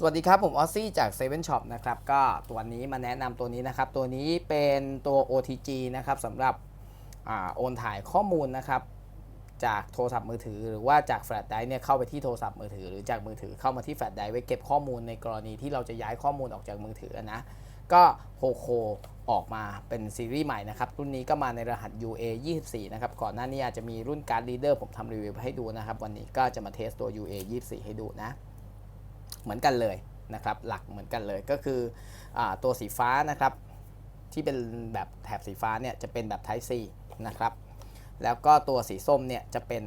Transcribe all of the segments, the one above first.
สวัสดีครับ ผมออซซี่จาก7 Shop นะครับ ก็ตัวนี้มาแนะนำตัวนี้นะครับ ตัวนี้เป็นตัว OTG นะครับสำหรับอโอนถ่ายข้อมูลนะครับ จากโทรศัพท์มือถือ หรือว่าจากแฟลชไดร์เนี่ยเข้าไปที่โทรศัพท์มือถือ หรือจากมือถือเข้ามาที่แฟลชไดร์ไว้เก็บข้อมูลในกรณีที่เราจะย้ายข้อมูลออกจากมือถือนะ ก็โฮโคออกมาเป็นซีรีส์ใหม่นะครับ รุ่นนี้ก็มาในรหัส UA 24นะครับ ก่อนหน้านี้อาจจะมีรุ่นการ์ดรีเดอร์ผมทำรีวิวให้ดูนะครับ วันนี้ก็จะมาเทสตัว UA 24 ให้ดูนะ เหมือนกันเลยนะครับ หลักเหมือนกันเลยก็คืออตัวสีฟ้านะครับ ที่เป็นแบบแถบสีฟ้าเนี่ยจะเป็นแบบ Type C นะครับ แล้วก็ตัวสีส้มเนี่ยจะเป็น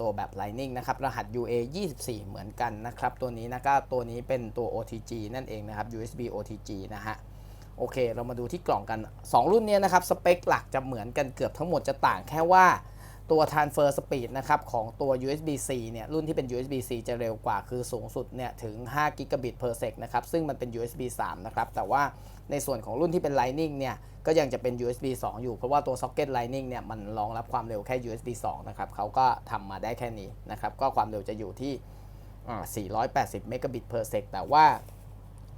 ตัวแบบ Lightning นะครับ รหัส UA 24 เหมือนกันนะครับ ตัวนี้นะก็ตัวนี้เป็นตัว OTG นั่นเองนะครับ USB OTG นะฮะโอเค เรามาดูที่กล่องกัน 2 รุ่นเนี้นะครับ สเปคหลักจะเหมือนกันเกือบทั้งหมดจะต่างแค่ว่า ตัว transfer speed นะครับของตัว USB-C เนี่ยรุ่นที่เป็น USB-C จะเร็วกว่าคือสูงสุดเนี่ยถึง5 gigabit per sec นะครับซึ่งมันเป็น USB 3 นะครับ แต่ว่าในส่วนของรุ่นที่เป็น Lightning เนี่ยก็ยังจะเป็น USB 2 อยู่ เพราะว่าตัว socket Lightning เนี่ยมันรองรับความเร็วแค่ USB 2 นะครับเขาก็ทำมาได้แค่นี้นะครับก็ความเร็วจะอยู่ที่ 480 megabit per sec แต่ว่า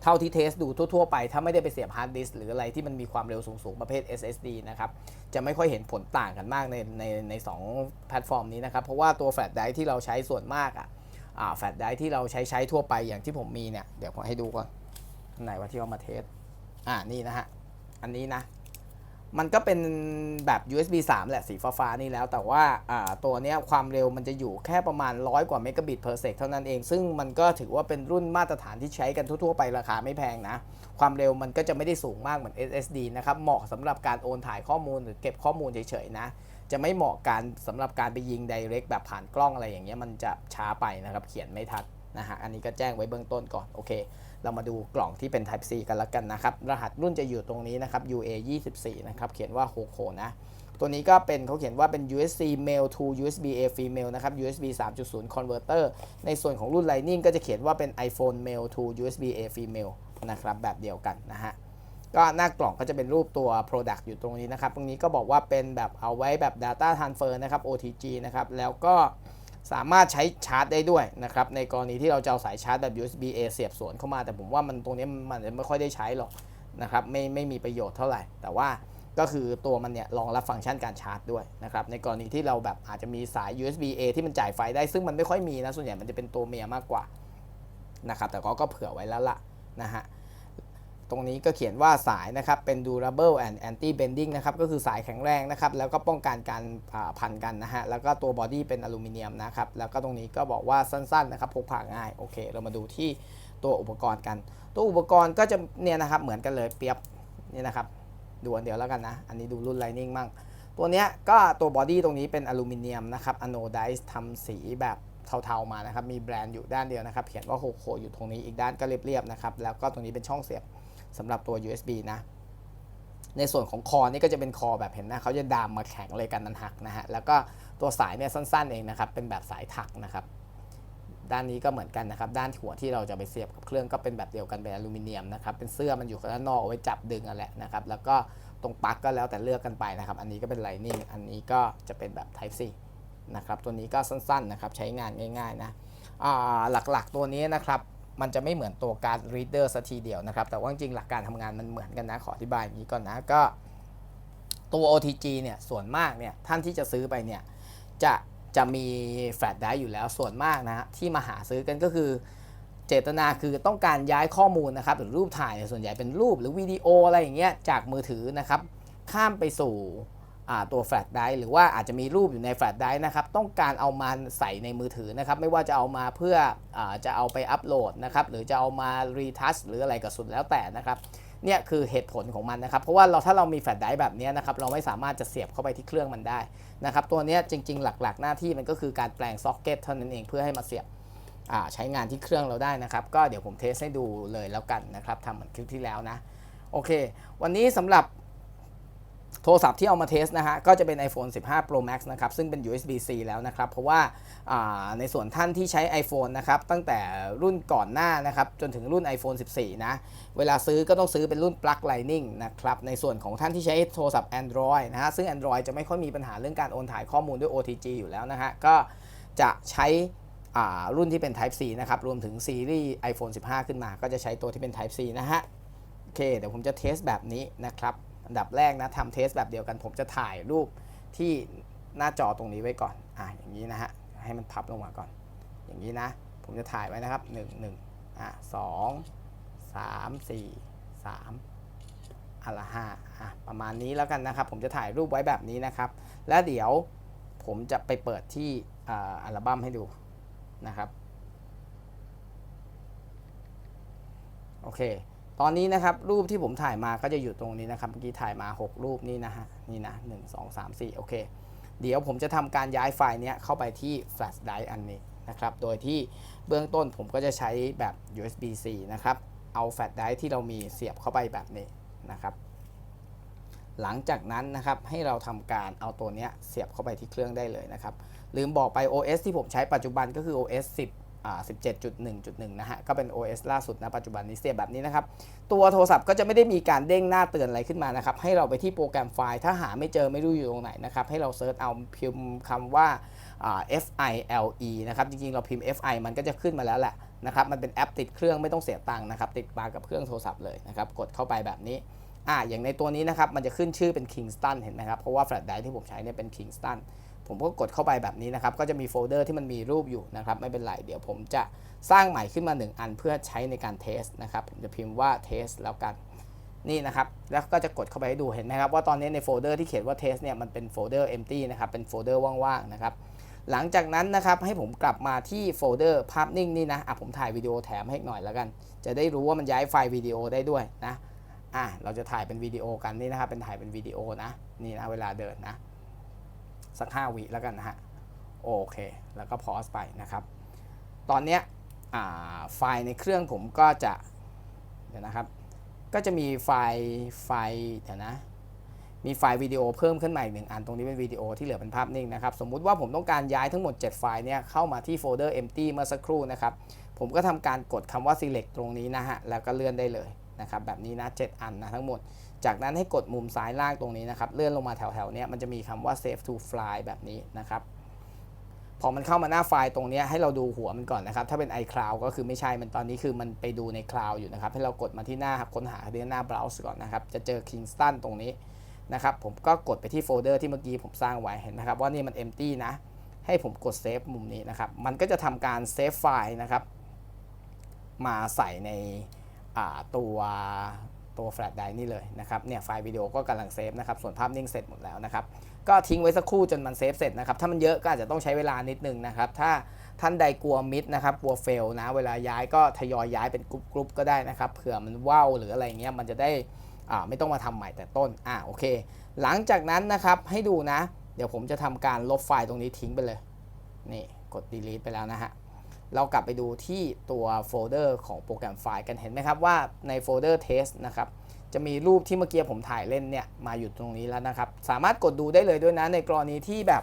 เท่าที่เทสดูทั่ว ๆ ไป ถ้าไม่ได้ไปเสียบฮาร์ดดิสก์หรืออะไรที่มันมีความเร็วสูง ๆ ประเภท SSD นะครับ จะไม่ค่อยเห็นผลต่างกันมากในในในสองแพลตฟอร์มนี้นะครับ เพราะว่าตัวแฟลชไดรฟ์ที่เราใช้ส่วนมากอะแฟลชไดรฟ์ที่เราใช้ใช้ทั่วไปอย่างที่ผมมีเนี่ย เดี๋ยวผมให้ดูก่อนอันไหนว่าที่เอามาเทสอ่านี่นะฮะ อันนี้นะ มันก็เป็นแบบ USB 3 แหละสีฟ้าๆนี่แล้ว แต่ว่าตัวนี้ความเร็วมันจะอยู่แค่ประมาณ100กว่าเมกะบิต per sec เท่านั้นเอง ซึ่งมันก็ถือว่าเป็นรุ่นมาตรฐานที่ใช้กันทั่วๆไปราคาไม่แพงนะ ความเร็วมันก็จะไม่ได้สูงมากเหมือน SSD นะครับ เหมาะสำหรับการโอนถ่ายข้อมูลหรือเก็บข้อมูลเฉยๆนะ จะไม่เหมาะการสำหรับการไปยิง direct แบบผ่านกล้องอะไรอย่างเงี้ยมันจะช้าไปนะครับเขียนไม่ทันนะฮะอันนี้ก็แจ้งไว้เบื้องต้นก่อนโอเค เรามาดูกล่องที่เป็น Type C กันละกันนะครับ รหัสรุ่นจะอยู่ตรงนี้นะครับ UA 24นะครับ เขียนว่า h o k o นะ ตัวนี้ก็เป็นเขาเขียนว่าเป็น USB male to USB A female นะครับ USB 3.0 converter ในส่วนของรุ่น Lightning ก็จะเขียนว่าเป็น iPhone male to USB A female นะครับ แบบเดียวกันนะฮะก็หน้ากล่องก็จะเป็นรูปตัว Product อยู่ตรงนี้นะครับ ตรงนี้ก็บอกว่าเป็นแบบเอาไว้แบบ Data Transfer นะครับ OTG นะครับ แล้วก็ สามารถใช้ชาร์จได้ด้วยนะครับในกรณีที่เราจะเอาสายชาร์จแบบ USB A เสียบสวนเข้ามา แต่ผมว่ามันตรงนี้มันจะไม่ค่อยได้ใช้หรอกนะครับไม่ไม่มีประโยชน์เท่าไหร่ แต่ว่าก็คือตัวมันเนี่ยรองรับฟังก์ชันการชาร์จด้วยนะครับในกรณีที่เราแบบอาจจะมีสาย USB A ที่มันจ่ายไฟได้ซึ่งมันไม่ค่อยมีนะส่วนใหญ่มันจะเป็นตัวเมียมากกว่านะครับแต่ก็ก็เผื่อไว้แล้วล่ะนะฮะ ตรงนี้ก็เขียนว่าสายนะครับเป็น durable and anti bending นะครับก็คือสายแข็งแรงนะครับแล้วก็ป้องกันการอ่าพันกันนะฮะแล้วก็ตัวบอดี้เป็นอลูมิเนียมนะครับแล้วก็ตรงนี้ก็บอกว่าสั้นๆนะครับพกพาง่ายโอเค เรามาดูที่ตัวอุปกรณ์กัน ตัวอุปกรณ์ก็จะเนี่ยนะครับเหมือนกันเลยเปียบนี่นะครับดูอันเดียวแล้วกันนะ อันนี้ดูรุ่น Lightning มั่งตัวเนี้ยก็ตัวบอดี้ตรงนี้เป็นอลูมิเนียมนะครับอโนไดซ์ทำสีแบบเทาๆมานะครับ มีแบรนด์อยู่ด้านเดียวนะครับ เขียนว่าโฮโคอยู่ตรงนี้อีกด้านก็เรียบๆนะครับ แล้วก็ตรงนี้เป็นช่องเสียบ สำหรับตัว USB นะ ในส่วนของคอนี่ก็จะเป็นคอแบบเห็นนะเขาจะดามมาแข็งเลยกันนันหักนะฮะ แล้วก็ตัวสายเนี่ยสั้นๆเองนะครับ เป็นแบบสายถักนะครับ ด้านนี้ก็เหมือนกันนะครับ ด้านหัวที่เราจะไปเสียบกับเครื่องก็เป็นแบบเดียวกันเป็นอลูมิเนียมนะครับ เป็นเสื้อมันอยู่ข้างนอกเอาไว้จับดึงอะแหละนะครับ แล้วก็ตรงปลั๊กก็แล้วแต่เลือกกันไปนะครับ อันนี้ก็เป็น Lightning อันนี้ก็จะเป็นแบบ Type C นะครับ ตัวนี้ก็สั้นๆนะครับ ใช้งานง่าย ๆ นะอ่าหลักๆตัวนี้นะครับ มันจะไม่เหมือนตัวการ์ด reader สัทีเดียวนะครับ แต่ว่าจริงหลักการทำงานมันเหมือนกันนะ ขออธิบายอย่างนี้ก่อนนะ ก็ตัว OTG เนี่ยส่วนมากเนี่ยท่านที่จะซื้อไปเนี่ยจะจะมีแฟลชไดรฟ์อยู่แล้วส่วนมากนะฮะที่มาหาซื้อกันก็คือ เจตนาคือต้องการย้ายข้อมูลนะครับหรือรูปถ่ายเนี่ยส่วนใหญ่เป็นรูปหรือวิดีโออะไรอย่างเงี้ยจากมือถือนะครับ ข้ามไปสู่ ตัวแฟลชไดร์หรือว่าอาจจะมีรูปอยู่ในแฟลชไดร์นะครับต้องการเอามาใส่ในมือถือนะครับไม่ว่าจะเอามาเพื่ออจะเอาไปอัปโหลดนะครับหรือจะเอามารีทัชหรืออะไรก็สุดแล้วแต่นะครับเนี่ยคือเหตุผลของมันนะครับ เพราะว่าเราถ้าเรามีแฟลชไดร์แบบนี้นะครับเราไม่สามารถจะเสียบเข้าไปที่เครื่องมันได้นะครับตัวนี้จริง ๆ หลักๆ หน้าที่มันก็คือการแปลงซ็อกเก็ตเท่านั้นเองเพื่อให้มาเสียบใช้งานที่เครื่องเราได้นะครับ ก็เดี๋ยวผมเทสให้ดูเลยแล้วกันนะครับทำเหมือนคลิปที่แล้วนะโอเค วันนี้สำหรับ โทรศัพท์ที่เอามาเทสนะฮะก็จะเป็น iPhone 15 Pro Max นะครับ ซึ่งเป็น USB-C แล้วนะครับ เพราะว่าาในส่วนท่านที่ใช้ iPhone นะครับ ตั้งแต่รุ่นก่อนหน้านะครับ จนถึงรุ่น iPhone 14 นะ เวลาซื้อก็ต้องซื้อเป็นรุ่นปลั๊ก Lightning นะครับ ในส่วนของท่านที่ใช้โทรศัพท์ Android นะฮะ ซึ่ง Android จะไม่ค่อยมีปัญหาเรื่องการโอนถ่ายข้อมูลด้วย OTG อยู่แล้วนะฮะ ก็จะใช้รุ่นที่เป็น Type C นะครับ รวมถึงซีรีส์ iPhone 15 ขึ้นมา ก็จะใช้ตัวที่เป็น Type C นะฮะ โอเค เดี๋ยวผมจะเทสแบบนี้นะครับ อันดับแรกนะทำเทสแบบเดียวกัน ผมจะถ่ายรูปที่หน้าจอตรงนี้ไว้ก่อน อ่าอย่างนี้นะฮะ ให้มันพับลงมาก่อน อย่างนี้นะ ผมจะถ่ายไว้นะครับ 1 1อะ2 3 4 3อัละห้าอะประมาณนี้แล้วกันนะครับ ผมจะถ่ายรูปไว้แบบนี้นะครับ แล้วเดี๋ยวผมจะไปเปิดที่อัลบั้มให้ดูนะครับ โอเค ตอนนี้นะครับรูปที่ผมถ่ายมาก็จะอยู่ตรงนี้นะครับเมื่อกี้ถ่ายมา 6 รูปนี่นะฮะนี่นะ1 2 3 4โอเค เดี๋ยวผมจะทำการย้ายไฟล์เนี้ยเข้าไปที่ flash drive อันนี้นะครับโดยที่เบื้องต้นผมก็จะใช้แบบ USB-C นะครับเอา flash drive ที่เรามีเสียบเข้าไปแบบนี้นะครับ หลังจากนั้นนะครับให้เราทำการเอาตัวเนี้ยเสียบเข้าไปที่เครื่องได้เลยนะครับ ลืมบอกไป OS ที่ผมใช้ปัจจุบันก็คือ OS 10 17.1.1 นะฮะ ก็เป็น OS ล่าสุดนะปัจจุบันนี้เสียแบบนี้นะครับ ตัวโทรศัพท์ก็จะไม่ได้มีการเด้งหน้าเตือนอะไรขึ้นมานะครับ ให้เราไปที่โปรแกรมไฟล์ ถ้าหาไม่เจอไม่รู้อยู่ตรงไหนนะครับ ให้เราเซิร์ชเอาพิมพ์คำว่าอ่า FILE นะครับ จริงๆ เราพิมพ์ FI มันก็จะขึ้นมาแล้วแหละนะครับ มันเป็นแอปติดเครื่องไม่ต้องเสียตังค์นะครับ ติดมากับเครื่องโทรศัพท์เลยนะครับ กดเข้าไปแบบนี้อ่าอย่างในตัวนี้นะครับ มันจะขึ้นชื่อเป็น Kingston เห็นไหมครับ เพราะว่าแฟลชไดรฟ์ที่ผมใช้เนี่ยเป็น Kingston ผมก็กดเข้าไปแบบนี้นะครับ ก็จะมีโฟลเดอร์ที่มันมีรูปอยู่นะครับ ไม่เป็นไร เดี๋ยวผมจะสร้างใหม่ขึ้นมา 1 อันเพื่อใช้ในการเทสนะครับ ผมจะพิมพ์ว่าเทสแล้วกัน นี่นะครับ แล้วก็จะกดเข้าไปให้ดูเห็นไหมครับว่าตอนนี้ในโฟลเดอร์ที่เขียนว่าเทสเนี่ยมันเป็นโฟลเดอร์ empty นะครับ เป็นโฟลเดอร์ว่างๆนะครับ หลังจากนั้นนะครับให้ผมกลับมาที่โฟลเดอร์ภาพนิ่งนี่นะ อะผมถ่ายวิดีโอแถมให้หน่อยแล้วกัน จะได้รู้ว่ามันย้ายไฟล์วิดีโอได้ด้วยนะ อะเราจะถ่ายเป็นวิดีโอกันนี่นะครับ เป็นถ่ายเป็นวิดีโอนะ นี่นะเวลาเดินนะ สัก 5 วิแล้วกันนะฮะ โอเค แล้วก็พอสไปนะครับ ตอนเนี้ยไฟล์ในเครื่องผมก็จะ เดี๋ยวนะครับ ก็จะมีไฟล์ไฟล์เดี๋ยวนะ มีไฟล์วิดีโอเพิ่มขึ้นมาอีกหนึ่งอันตรงนี้เป็นวิดีโอที่เหลือเป็นภาพนิ่งนะครับ สมมุติว่าผมต้องการย้ายทั้งหมด 7 ไฟล์เนี่ยเข้ามาที่โฟลเดอร์ empty เมื่อสักครู่นะครับ ผมก็ทำการกดคำว่า select ตรงนี้นะฮะ แล้วก็เลื่อนได้เลยนะครับ แบบนี้นะ 7 อันนะทั้งหมด จากนั้นให้กดมุมซ้ายล่างตรงนี้นะครับ เลื่อนลงมาแถวๆนี้มันจะมีคำว่า save to file แบบนี้นะครับ พอมันเข้ามาหน้าไฟล์ตรงนี้ให้เราดูหัวมันก่อนนะครับ ถ้าเป็น iCloud ก็คือไม่ใช่ มันตอนนี้คือมันไปดูใน Cloud อยู่นะครับ ให้เรากดมาที่หน้าค้นหาที่หน้า browse ก่อนนะครับ จะเจอ Kingston ตรงนี้นะครับ ผมก็กดไปที่โฟลเดอร์ที่เมื่อกี้ผมสร้างไว้เห็นไหมครับ ว่านี่มัน empty นะ ให้ผมกด save มุมนี้นะครับ มันก็จะทำการ save ไฟล์นะครับ มาใส่ในตัว ตัวแฟลชไดร์นี่เลยนะครับเนี่ยไฟล์วิดีโอก็กำลังเซฟนะครับส่วนภาพนิ่งเสร็จหมดแล้วนะครับก็ทิ้งไว้สักครู่จนมันเซฟเสร็จนะครับถ้ามันเยอะก็อาจจะต้องใช้เวลานิดนึงนะครับถ้าท่านใดกลัวมิดนะครับกลัวเฟลนะเวลาย้ายก็ทยอยย้ายเป็นกรุ๊ปๆก็ได้นะครับเผื่อมันว่าวหรืออะไรเงี้ยมันจะได้อ่าไม่ต้องมาทำใหม่แต่ต้นอ่าโอเค หลังจากนั้นนะครับให้ดูนะ เดี๋ยวผมจะทำการลบไฟล์ตรงนี้ทิ้งไปเลยนี่กด delete ไปแล้วนะฮะ เรากลับไปดูที่ตัวโฟลเดอร์ของโปรแกรมไฟล์กันเห็นไหมครับว่าในโฟลเดอร์ test นะครับจะมีรูปที่เมื่อกี้ผมถ่ายเล่นเนี่ยมาอยู่ตรงนี้แล้วนะครับ สามารถกดดูได้เลยด้วยนะในกรณีที่แบบ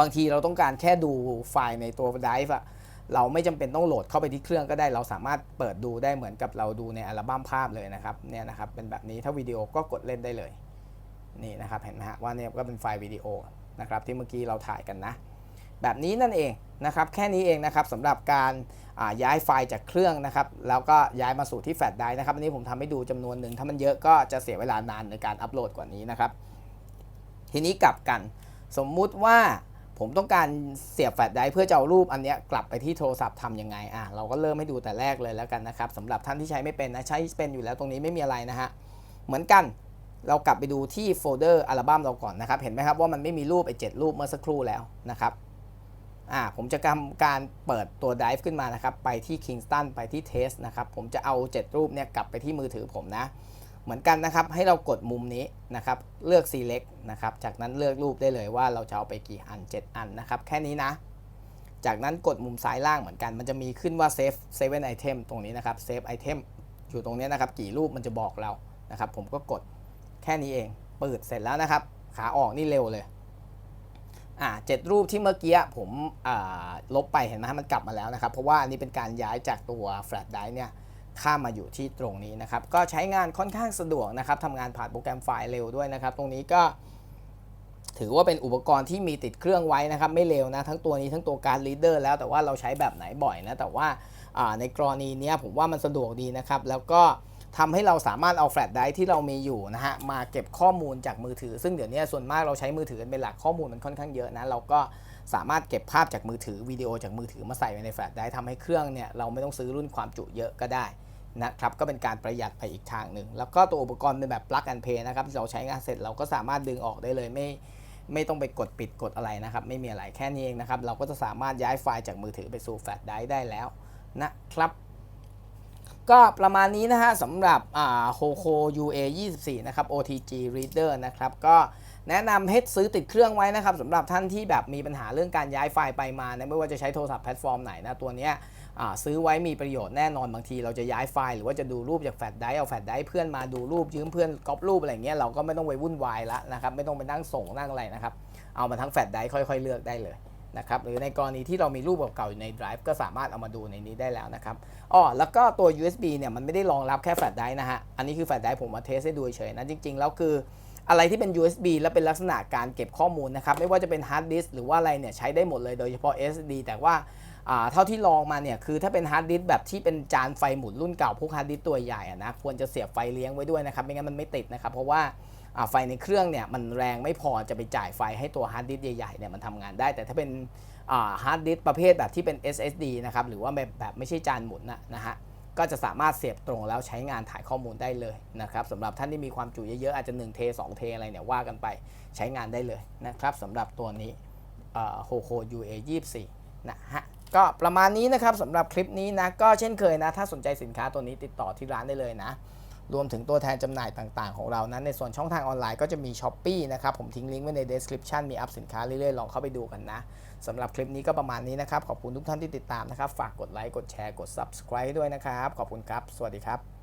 บางทีเราต้องการแค่ดูไฟล์ในตัว drive อะเราไม่จำเป็นต้องโหลดเข้าไปที่เครื่องก็ได้ เราสามารถเปิดดูได้เหมือนกับเราดูในอัลบั้มภาพเลยนะครับเนี่ยนะครับเป็นแบบนี้ถ้าวิดีโอก็กดเล่นได้เลยนี่นะครับเห็นไหมฮะว่าเนี่ยก็เป็นไฟล์วิดีโอนะครับที่เมื่อกี้เราถ่ายกันนะ แบบนี้นั่นเองนะครับแค่นี้เองนะครับสำหรับการาย้ายไฟล์จากเครื่องนะครับแล้วก็ย้ายมาสู่ที่แฟลชไดร์นะครับอันนี้ผมทำให้ดูจำนวนหนึ่งถ้ามันเยอะก็จะเสียเวลานานในการอัปโหลดกว่านี้นะครับทีนี้กลับกัน สมมุติว่าผมต้องการเสียบแฟลชไดร์เพื่อจะเอารูปอันนี้กลับไปที่โทรศัพท์ทำยังไงอะเราก็เริ่มให้ดูแต่แรกเลยแล้วกันนะครับสำหรับท่านที่ใช้ไม่เป็นนะใช้เป็นอยู่แล้วตรงนี้ไม่มีอะไรนะฮะเหมือนกันเรากลับไปดูที่โฟลเดอร์อัลบั้มเราก่อนนะครับเห็นไหมครับว่ามันไม่มีรูปไอ้เจ็ดรูปเมื่อสักครู่แล้วนะครับ อ่าผมจะทำการเปิดตัว Drive ขึ้นมานะครับ ไปที่ Kingston ไปที่ Test นะครับ ผมจะเอา 7 รูปเนี่ยกลับไปที่มือถือผมนะ เหมือนกันนะครับ ให้เรากดมุมนี้นะครับ เลือก select นะครับ จากนั้นเลือกรูปได้เลยว่าเราจะเอาไปกี่อัน 7 อันนะครับ แค่นี้นะ จากนั้นกดมุมซ้ายล่างเหมือนกัน มันจะมีขึ้นว่า save seven item ตรงนี้นะครับ save item อยู่ตรงนี้นะครับ กี่รูปมันจะบอกเรา นะครับ ผมก็กดแค่นี้เอง เปิดเสร็จแล้วนะครับ ขาออกนี่เร็วเลย อ่าเจ็ดรูปที่เมื่อกี้ผมอ่าลบไปเห็นไหมมันกลับมาแล้วนะครับ เพราะว่าอันนี้เป็นการย้ายจากตัวแฟลชไดร์เนี่ยข้ามมาอยู่ที่ตรงนี้นะครับ ก็ใช้งานค่อนข้างสะดวกนะครับทำงานผ่านโปรแกรมไฟล์เร็วด้วยนะครับ ตรงนี้ก็ถือว่าเป็นอุปกรณ์ที่มีติดเครื่องไว้นะครับ ไม่เลวนะ ทั้งตัวนี้ทั้งตัวการ์ดลีดเดอร์แล้วแต่ว่าเราใช้แบบไหนบ่อยนะ แต่ว่าในกรณีนี้ผมว่ามันสะดวกดีนะครับ แล้วก็ ทำให้เราสามารถเอาแฟลชไดรฟ์ที่เรามีอยู่นะฮะมาเก็บข้อมูลจากมือถือ ซึ่งเดี๋ยวนี้ส่วนมากเราใช้มือถือกันเป็นหลักข้อมูลมันค่อนข้างเยอะนะเราก็สามารถเก็บภาพจากมือถือวิดีโอจากมือถือมาใส่ไว้ในแฟลชไดรฟ์ทำให้เครื่องเนี่ยเราไม่ต้องซื้อรุ่นความจุเยอะก็ได้นะครับก็เป็นการประหยัดไปอีกทางหนึ่ง แล้วก็ตัวอุปกรณ์เป็นแบบ plug and play นะครับที่เราใช้งานเสร็จเราก็สามารถดึงออกได้เลยไม่ไม่ต้องไปกดปิดกดอะไรนะครับ ไม่มีอะไรแค่นี้เองนะครับ เราก็จะสามารถย้ายไฟล์จากมือถือไปสู่แฟลชไดรฟ์ได้แล้วนะครับ ก็ประมาณนี้นะฮะสำหรับอ่า Hoco UA 24นะครับ OTG Reader นะครับก็แนะนำให้ซื้อติดเครื่องไว้นะครับสำหรับท่านที่แบบมีปัญหาเรื่องการย้ายไฟล์ไปมานะไม่ว่าจะใช้โทรศัพท์แพลตฟอร์มไหนนะตัวเนี้ยซื้อไว้มีประโยชน์แน่นอนบางทีเราจะย้ายไฟล์หรือว่าจะดูรูปจากแฟลชไดรฟ์เอาแฟลชไดรฟ์เพื่อนมาดูรูปยืมเพื่อนก๊อปรูปอะไรเงี้ยเราก็ไม่ต้องไปวุ่นวายละนะครับไม่ต้องไปนั่งส่งนั่งอะไรนะครับเอามาทั้งแฟลชไดรฟ์ค่อย ๆ เลือกได้เลย นะครับหรือในกรณีที่เรามีรูปเก่าๆอยู่ในไดรฟ์ก็สามารถเอามาดูในนี้ได้แล้วนะครับอ๋อแล้วก็ตัว USB เนี่ยมันไม่ได้รองรับแค่แฟลชไดรฟ์นะฮะ อันนี้คือแฟลชไดรฟ์ผมมาเทสให้ดูเฉยนะ จริงๆ แล้วคืออะไรที่เป็น USB และเป็นลักษณะการเก็บข้อมูลนะครับ ไม่ว่าจะเป็นฮาร์ดดิสก์หรือว่าอะไรเนี่ยใช้ได้หมดเลยโดยเฉพาะ SD แต่ว่า เท่าที่ลองมาเนี่ยคือถ้าเป็นฮาร์ดดิสก์แบบที่เป็นจานไฟหมุนรุ่นเก่าพวกฮาร์ดดิสก์ตัวใหญ่อะนะควรจะเสียบไฟเลี้ยงไว้ด้วยนะครับไม่งั้นมันไม่ติดนะครับ เพราะว่าไฟในเครื่องเนี่ยมันแรงไม่พอจะไปจ่ายไฟให้ตัวฮาร์ดดิสก์ใหญ่ๆเนี่ยมันทำงานได้ แต่ถ้าเป็นฮาร์ดดิสก์ประเภทแบบที่เป็น SSD นะครับหรือว่าแบบแบบไม่ใช่จานหมุนนะนะฮะก็จะสามารถเสียบตรงแล้วใช้งานถ่ายข้อมูลได้เลยนะครับสำหรับท่านที่มีความจุเยอะๆอาจจะ1เท2เทอะไรเนี่ยว่ากันไปใช้งานได้เลยนะครับสำหรับตัวนี้โฮโค UA 24นะฮะ ก็ประมาณนี้นะครับสำหรับคลิปนี้นะก็เช่นเคยนะ ถ้าสนใจสินค้าตัวนี้ติดต่อที่ร้านได้เลยนะ รวมถึงตัวแทนจำหน่ายต่างๆ ของเรานั้นในส่วนช่องทางออนไลน์ก็จะมี s h อ p e e นะครับ ผมทิ้งลิงก์ไว้ใน description มีอัพสินค้าเรื่อยๆ ลองเข้าไปดูกันนะสำหรับคลิปนี้ก็ประมาณนี้นะครับ ขอบคุณทุกท่านที่ติดตามนะครับ ฝากกดไลค์กดแชร์กด subscribe ด้วยนะครับ ขอบคุณครับ สวัสดีครับ